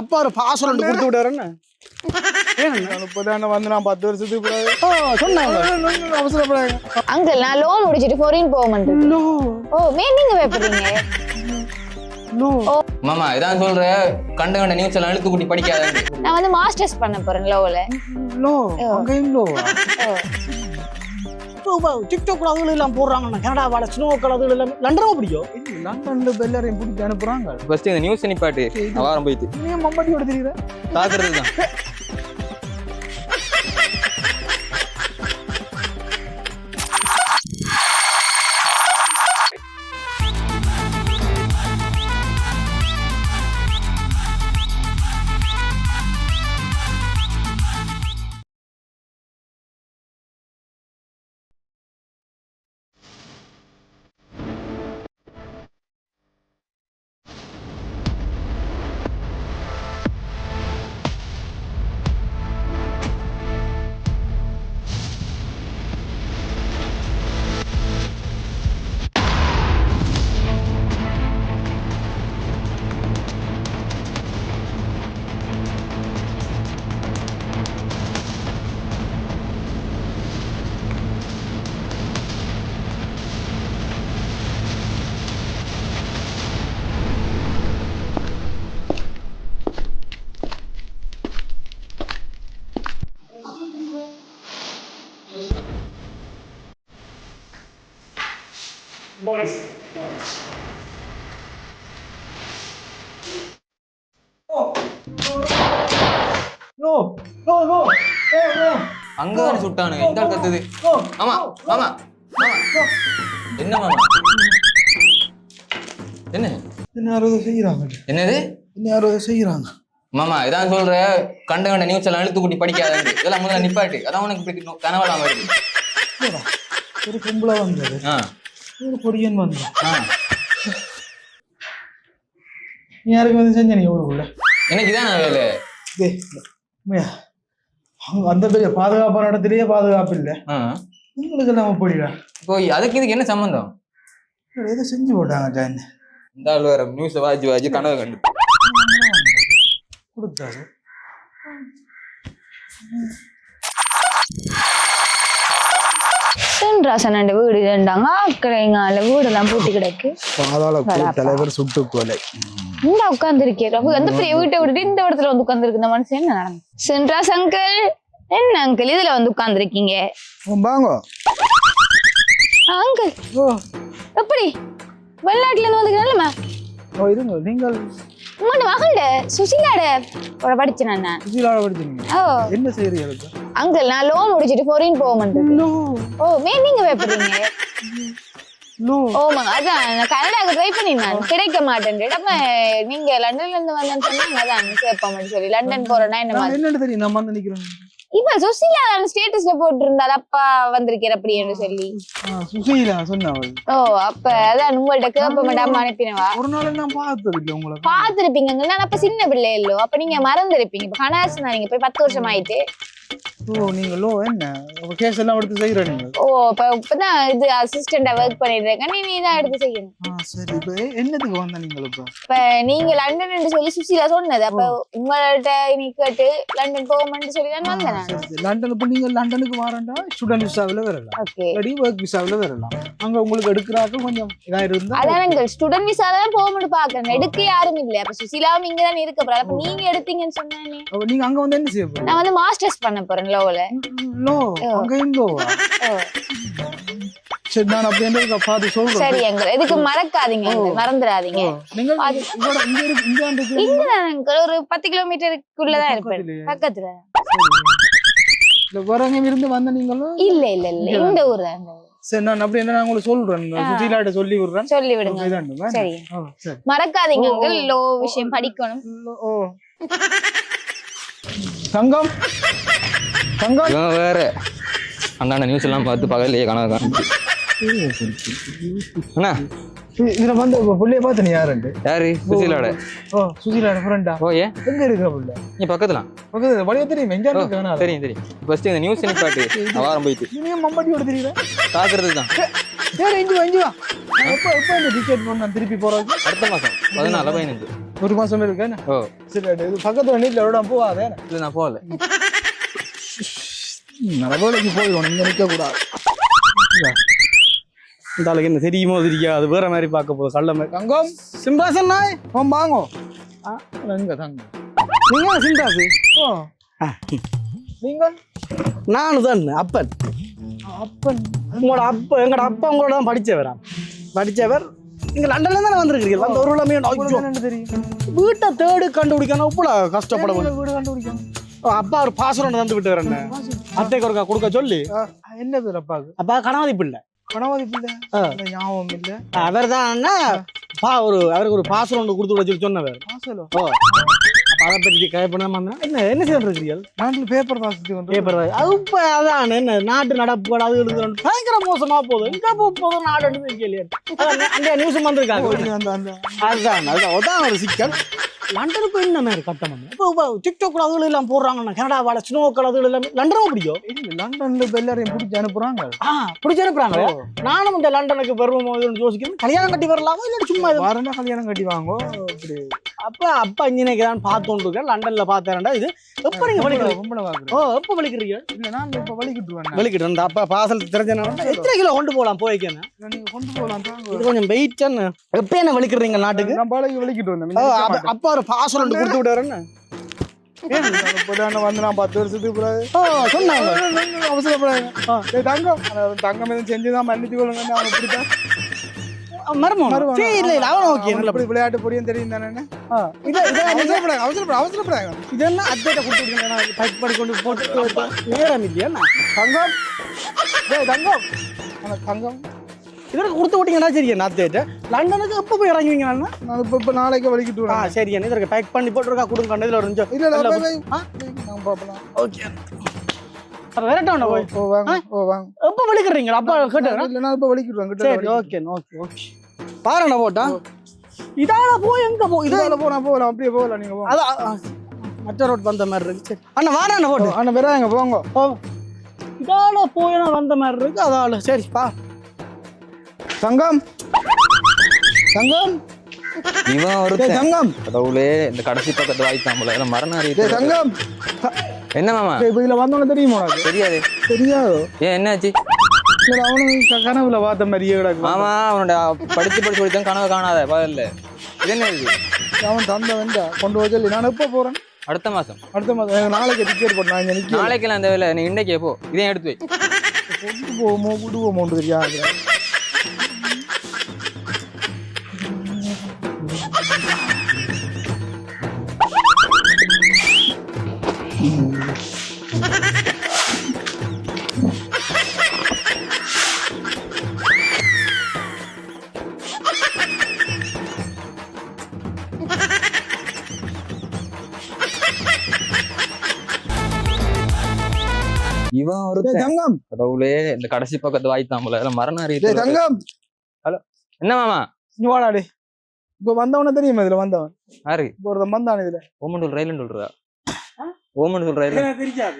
அப்பா ஒரு பாசம் ரெண்டு கொடுத்து விட்டாருன்னு வந்து நான் பத்து வருஷத்துக்கு சொன்னாங்க. அவசரப்படாங்க அங்கிள் நான் லோன் முடிச்சிட்டு ஃபாரின் போக மாட்டேன். ஓ மே நீங்க வைப்பீங்க மாமா இதான் சொல்ற கண்ட கண்ட நியூஸ் எல்லாம் இழுத்து கூட்டி படிக்காத. நான் வந்து மாஸ்டர்ஸ் பண்ண போறேன் லோவில் நோ அங்கேயும் நோ டிக்டாக் அதுகள் எல்லாம் போடுறாங்க கனடா வாழ ஸ்னோக்கள் அதுகள் எல்லாம். லண்டனும் பிடிக்கும் லண்டன்ல இப்ப எல்லாரையும் பிடிச்சி அனுப்புறாங்க. ஃபர்ஸ்ட் இந்த நியூஸ் நிப்பாட்டு வாரம் போயிட்டு. நீ மம்பட்டியோட தெரியுற தாக்குறது தான் அங்க தானே சுட்டானுங்க. இந்த ஆள் கத்துது. ஆமா. என்ன மாமா? என்ன? என்ன யாரோ இதை செய்யறாங்க என்னது? என்ன யாரோ செய்யறாங்க மாமா இதான் சொல்ற கண்ட கண்ட நியூஸ் எல்லாம் இழுத்து கூட்டி படிக்காத இதெல்லாம் முதல்ல நிப்பாட்டு. அதான் உனக்கு இப்படி கனவெல்லாம் வருது. ஒரு பொம்பளை வந்தது. ஒரு பொடியன் வந்தது. ஆ. நீ யாருக்கு வந்து செஞ்ச நீ ஊருக்குள்ள? எனக்கு இதான் வேலை. அந்த பெரிய பாதுகாப்பான இடத்துலயே பாதுகாப்பு இல்லை. உங்களுக்கு எல்லாம் போயிடா. இப்போ அதுக்கு இதுக்கு என்ன சம்பந்தம்? ஏதோ செஞ்சு போட்டாங்க ஜாயின். இந்த ஆள் வேற நியூஸ் வாஜி வாஜி கனவு கண்டு. கொடுத்தாரு. சென்றாசன் ரெண்டு வீடு ரெண்டாங்க. அக்கறைங்கால வீடெல்லாம் பூட்டி கிடக்கு. தலைவர் சுட்டு கொலை. இந்த உட்கார்ந்துருக்கேன் அப்ப அந்த பெரிய வீட்டை விட்டுட்டு இந்த இடத்துல வந்து உட்கார்ந்துருக்கு? இந்த மனுஷன் என்ன நடந்து? சென்றாஸ் அங்கிள் என்ன அங்கிள்? இதுல வந்து உட்கார்ந்துருக்கீங்க. வாங்க. அங்கிள். எப்படி? வெளிநாட்டுல இருந்து இருங்க. நீங்கள் உங்களோட மகள்ட சுசிலாட ஒரு படிச்சேன் நான். சுஜிலாட படிச்சீங்க? ஓ. என்ன செய்யறீங்க அங்கிள் நான் லோன் முடிச்சிட்டு ஃபாரின் நோ ஓ மே நீங்க வைப்பீங்க ஓமாங்க அதான் கனடாக்கு ட்ரை பண்ணிருந்தேன். கிடைக்க மாட்டேன் அப்ப நீங்க லண்டன்ல இருந்து வந்தேன்னு சொன்னாங்க அதான் கேட்போம் சொல்லி. லண்டன் போறேன்னா என்ன தெரியும்? இப்ப சுசிலா ஸ்டேட்டஸ்ல போட்டிருந்தாள் அப்பா வந்திருக்கிற அப்படின்னு சொல்லி. சுசீலா சொன்ன அவள் ஓ அப்ப அதான் உங்கள்ட்ட கேட்ப மாட்டாம அனுப்பினவா? ஒரு நாள் நான் பார்த்தது இல்லை உங்களை பாத்துருப்பீங்க நான் அப்ப சின்ன பிள்ளை இல்லோ அப்ப நீங்க மறந்துருப்பீங்க. இப்ப கனாசு நீங்க போய் பத்து வருஷம் ஆயிட்டு ஓ நீங்க லோ என்ன? கேஸ் எல்லாம் எடுத்து செய்யற நீங்க. ஓ இப்பதான் இது அசிஸ்டண்டா ஒர்க் பண்ணிட்டு இருக்கேன். நீ தான் எடுத்து செய்யணும். ஆ சரி. இப்போ என்னத்துக்கு வந்த நீங்கள் இப்போ? இப்ப நீங்க லண்டன் சொல்லி சுசிலா சொன்னது. அப்ப உங்கள்ட்ட நீ கேட்டு லண்டன் போகணும்னு சொல்லி வந்தேன் நான். லண்டன் இப்போ நீங்க லண்டனுக்கு வரண்டா ஸ்டூடெண்ட் விசாவில் வரலாம். ஓகே. இல்லாட்டி ஒர்க் விசாவில் வரலாம். அங்க உங்களுக்கு எடுக்கிறாக்க கொஞ்சம் இதா இருந்தா அதான் ஸ்டூடெண்ட் தான் போகணும்னு பாக்குறேன் எடுக்க யாரும் இல்ல. அப்ப சுசிலாவும் இங்க தான் இருக்க போறா அப்ப நீங்க எடுத்தீங்கன்னு சொன்னானே. அப்ப நீங்க அங்க வந்து என்ன செய்ய போறீங்க? நான் வந்து மாஸ்டர்ஸ் பண்ண போறேன். லோல லோ அங்கேயும் லோவா சரி நான் அப்படி என்ன பார்த்து சரி சொல்றேன் எங்கள் எதுக்கு மறக்காதீங்க uncle, மறந்துடாதீங்க. இங்கோட இங்க இங்க. இங்க தான் uncle, ஒரு பத்து கிலோமீட்டருக்குள்ளதான் இருப்பேன். பக்கத்துலயே. பக்கத்துல. இல்ல எங்கேயும் இருந்து வந்த நீங்களும் இல்ல இல்ல இல்ல. இந்த ஊர் தான். சரி நான் அப்படி என்ன நான் உங்களுக்கு சொல்றேன். சுசீலாட்ட சொல்லி விடுறேன். சொல்லி விடுங்க. சரி. சரி. மறக்காதீங்க. லோ விஷயம் படிக்கணும். ஓ. தங்கம். இவன் வேற. அந்தாண்ட நியூஸ் எல்லாம் பார்த்து பகல்லையே கனவு என்ன இ- இதுல வந்து புள்ளைய பார்த்து நீ யாருண்டு யாரு? சுசீலாட. ஓ சுசீலா ஃப்ரெண்டா ஓ ஏன்? எங்க இருக்கிற புள்ள? நீ பக்கத்துல பக்கத்துல வழியா தெரியும்? எங்க ஓ, இருக்கானா தெரியும் தெரியும். ஃபர்ஸ்ட் இந்த நியூஸ் நிப்பாட்டு வாரம் போயிட்டு. நீ மம்பட்டியோட தெரியுற தாக்குறது தான். சரி இங்க வா இங்க வா. நான் எப்ப எப்ப இந்த டிக்கெட் பண்ண திருப்பி போறது? அடுத்த மாசம். பதினாலு பதினஞ்சு ஒரு மாசம் இருக்கு என்ன? ஓ. சரி அடி, இது பக்கத்து வண்டியில் எவ்வளோ போவாதே இது நான் போகல. நலவேலைக்கு போயிடும் இங்க கூடாது. இந்த ஆளுக்கு என்ன தெரியுமோ தெரியாது. வேற மாதிரி பார்க்க போகுது. கள்ள மாதிரி. தங்கம் சிம்ராசன் நாய் ஓ வாங்கோ எங்க தங்கம். நீங்க சிம்ராசு ஓ. நீங்கள்? நானு தான் அப்பன். அப்பன்? உங்களோட அப்பா எங்களோட அப்பா உங்களோட தான் படிச்சவரா? படிச்சவர் நீங்க லண்டன்ல தானே வந்திருக்கிறீங்க அந்த ஒரு என்ன தெரியும்? வீட்டை தேடு கண்டுபிடிக்கணும். இவ்வளவு கஷ்டப்பட வீடு கண்டுபிடிக்கணும். அப்பா ஒரு பாசுரம் தந்து விட்டு வரேன் அத்தைக்கு ஒருக்கா கொடுக்க சொல்லி. என்ன பேர் அப்பாவுக்கு அப்பா கணவதி பிள்ளை கணவதி பிள்ளை ஞாபகம் இல்ல. அவர் தான் பா ஒரு அவருக்கு ஒரு பாசுரம் ஒன்று கொடுத்து விட சொல்லி சொன்னவர். வாசலோ ஓ? அதை பற்றி கேட்பணும் என்ன என்ன செய்ய இருக்கிறீர்கள் நாட்டில் பேப்பர் வாசிச்சு வந்து பேப்பர் அது இப்ப அதான் என்ன நாட்டு நடப்புகள் அது எழுதுறோம் பயங்கர மோசமா போகுது. எங்க போக போதும் நாடு தெரியலையே அதான் அந்த நியூஸ் வந்திருக்காங்க அதுதான் அதுதான். ஒரு சிக்கல். லண்டனுக்கு என்ன மாதிரி கட்டம் இப்போ இப்போ டிக்டாக் அதுகள் எல்லாம் போடுறாங்கன்னா கனடாவால ஸ்னோக்கள் அதுகள் எல்லாம் லண்டனும் பிடிக்கும் லண்டன்ல இப்ப எல்லாரையும் பிடிச்சி அனுப்புறாங்க. ஆ பிடிச்சி அனுப்புறாங்க நானும் இந்த லண்டனுக்கு வருவோமோ யோசிக்கிறேன். கல்யாணம் கட்டி வரலாமா இல்லை சும்மா இது? வாரண்டா கல்யாணம் கட்டி வாங்கோ இப்படி. அப்ப அப்பா இன்ஜினியருக்கு தான் பார்த்து இருக்கேன். லண்டன்ல பார்த்தேன்டா இது. எப்ப நீங்க வலிக்கிறீங்க? ஓ எப்ப வலிக்கிறீங்க? இல்ல நான் இப்ப வலிக்கிட்டு வரேன் வலிக்கிட்டு இருந்தா அப்பா பாசல் தெரிஞ்சனா எத்தனை கிலோ கொண்டு போகலாம் போய்க்கேன்னு கொண்டு போகலாம் இது கொஞ்சம் வெயிட் எப்ப என்ன வலிக்கிறீங்க நாட்டுக்கு? நான் வலிக்கிட்டு வந்தேன். அப்பா ஒரு பாசல் ஒன்று கொடுத்து விட்டாருன்னு வந்து நான் பத்து வருஷத்துக்கு சொன்னாங்க. அவசரப்படாங்க டேய் தங்கம். தங்கம் எதுவும் செஞ்சுதான் மன்னிச்சு கொள்ளுங்கன்னு அவன் மருமகன். சரி இல்லை இல்லை அவன் ஓகே இப்படி விளையாட்டு பொடியும் தெரியும் தானே இது இது அவசரப்படாங்க அவசரப்படாங்க அவசரப்படாங்க இது என்ன அத்தைட்ட கொடுத்துருக்கீங்க நான் டைப் பண்ணி கொண்டு போட்டு நேரம் இல்லையா தங்கம். தங்கம். இதற்கு கொடுத்து விட்டீங்கன்னா சரியா நான் அத்தைட்ட லண்டனுக்கு எப்போ போய் இறங்குவீங்க நான் நான் இப்ப இப்ப நாளைக்கு வலிக்கிட்டு ஆ சரி இதற்கு பேக் பண்ணி போட்டுருக்கா கொடுங்க இதில் ஒரு நிமிஷம். இல்ல? நான் பாப்பலாம். ஓகே விரட்டோண்ணா போய் ஓ வாங்க ஓ வாங்க. எப்போ வலிக்கிறீங்க அப்பா கேட்டேன். இல்ல நான் இப்ப கிட்ட சரி ஓகே ஓகே ஓகே பாருண்ணா போட்டா. இதால போய் எங்க போ? இது இதால போலாம் போகலாம் அப்படியே போகலாம் நீங்க போங்க அதான் மற்ற ரோட் வந்த மாதிரி இருக்கு. சரி. அண்ணா வாடா அண்ணா போட்டு. அண்ணா வராங்க போங்க. ஓ இதால போய் நான் வந்த மாதிரி இருக்கு அதால. சரி பா. தங்கம். தங்கம். இவன் ஒருத்தன் தங்கம். கடவுளே இந்த கடைசி பக்கத்து வாய்த்தாம்பல எல்லாம் மரண டேய் அறிவித்து தங்கம். என்ன மாமா? இப்ப இதுல வந்தவன தெரியுமா? உனக்கு தெரியாது. தெரியாது. ஏன் என்னாச்சு? இல்ல அவனும் கனவுல பார்த்த மாதிரியே கிடக்கு. மாமா அவனோட படிச்சு படிச்சு படித்தான் கனவு காணாத பதில்ல இது என்ன இது? அவன் தந்த வேண்டா கொண்டு சொல்லி நான் எப்போ போறேன்? அடுத்த மாசம். அடுத்த மாதம் நாளைக்கு டிக்கெட் நான் இங்க நாளைக்கெல்லாம் அந்த வேலை நீ இன்னைக்கே போ. இதையும் எடுத்து வை. கொண்டு போவோமோ இவன் ஒருத்தன். தங்கம். கடவுளே இந்த கடைசி பக்கத்து வாய்த்தாம்பல மரண அறிவித்து தங்கம். என்ன மாமா? இங்க வாடா டேய். இப்ப வந்தவன தெரியுமா இதுல? வந்தவன். யாரு? இப்போ ஒருத்தன் வந்தான் இதுல. ஓமண்டூர் ரயில் சொல்றா ஓமண்டூர் ரயில் தெரியாது.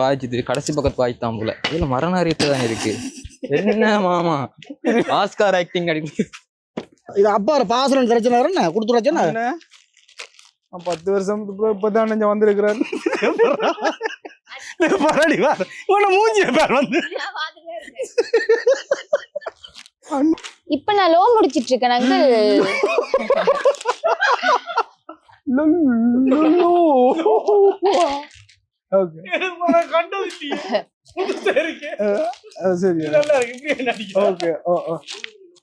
வாய்ச்சிது. கடைசி பக்கத்து வாய்த்தாம்பல இதுல மரண அறிவித்து தான் இருக்கு? என்ன மாமா? ஆஸ்கார் ஆக்டிங் அடிக்க இது அப்பா பாசனம் தெரிச்சுனா என்ன? கொடுத்து வச்சேன்னா என்ன? அவன் பத்து வருஷம் இப்பதான் இங்க வந்திருக்கிறார். பரடி வா. உன்னை மூஞ்சி பேர் வந்து. இப்ப நான் லோ. முடிச்சிட்டு இருக்கேன் அங்கிள்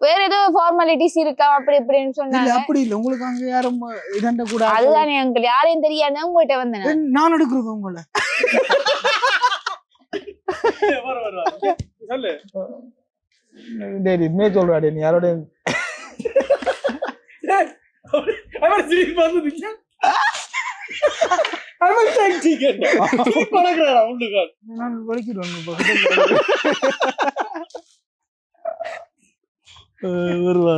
வேற ஏதோ ஃபார்மாலிட்டிஸ் இருக்கா அப்படி இப்படின்னு இல்ல சொன்னாங்க அப்படி இல்ல. உங்களுக்கு அங்க யாரும் இதண்ட கூட அதுதானே அங்கிள் யாரையும் தெரியாது உங்கள்கிட்ட வந்தேன்? நான். நான் எடுக்கிறது உங்களை. சொல்லு. டேடி மே சொல்றா நீ யாரோட? அவர் அவன் நான் வலிக்கிறேன் வருவா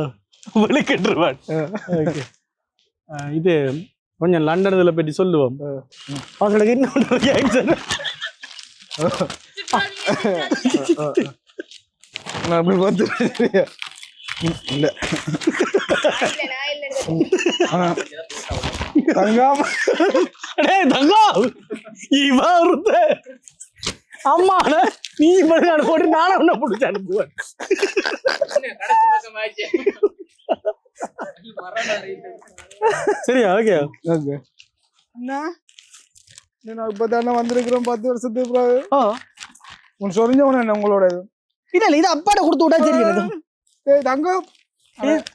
இது கொஞ்சம் லண்டன் இதில் பற்றி சொல்லுவோம் அவங்களுக்கு இன்னொன்று கேன்சர் நான் அப்படி வந்து இல்ல. தங்காம. டேய் தங்கம். இவ ஒருத்த. அம்மா நீ இப்படி போட்டு நானும் உன்னை பிடிச்சி அனுப்புவேன். சரியா ஓகே. ஓகே. என்ன? நான் இப்பதானே வந்திருக்கிறோம் பத்து வருஷத்துக்கு பிறகு. ஓ உன் சொரிஞ்சவன என்ன உங்களோட இது இல்ல இல்ல இது அப்பாட்ட கொடுத்து விட்டா தெரியும் ஏய் தங்கம்.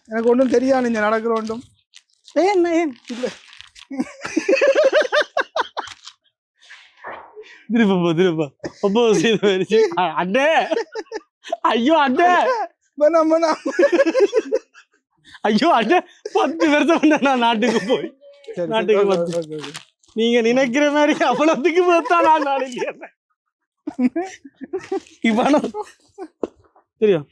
எனக்கு ஒன்றும் தெரியாது நீங்க நடக்கிற ஒன்றும் ஏன் ஏன்? இல்ல. திருப்பப்பா திருப்பா அப்போ செய்து போயிருச்சு அண்ணே. ஐயோ அண்ணே. வேணாம் வேணாம் ஐயோ அண்ணே. பத்து பண்ண நான் நாட்டுக்கு போய். சரி, நாட்டுக்கு. நீங்க நினைக்கிற மாதிரி அவ்வளவுக்கு பார்த்தா நான் நாளைக்கு இவனும் தெரியும்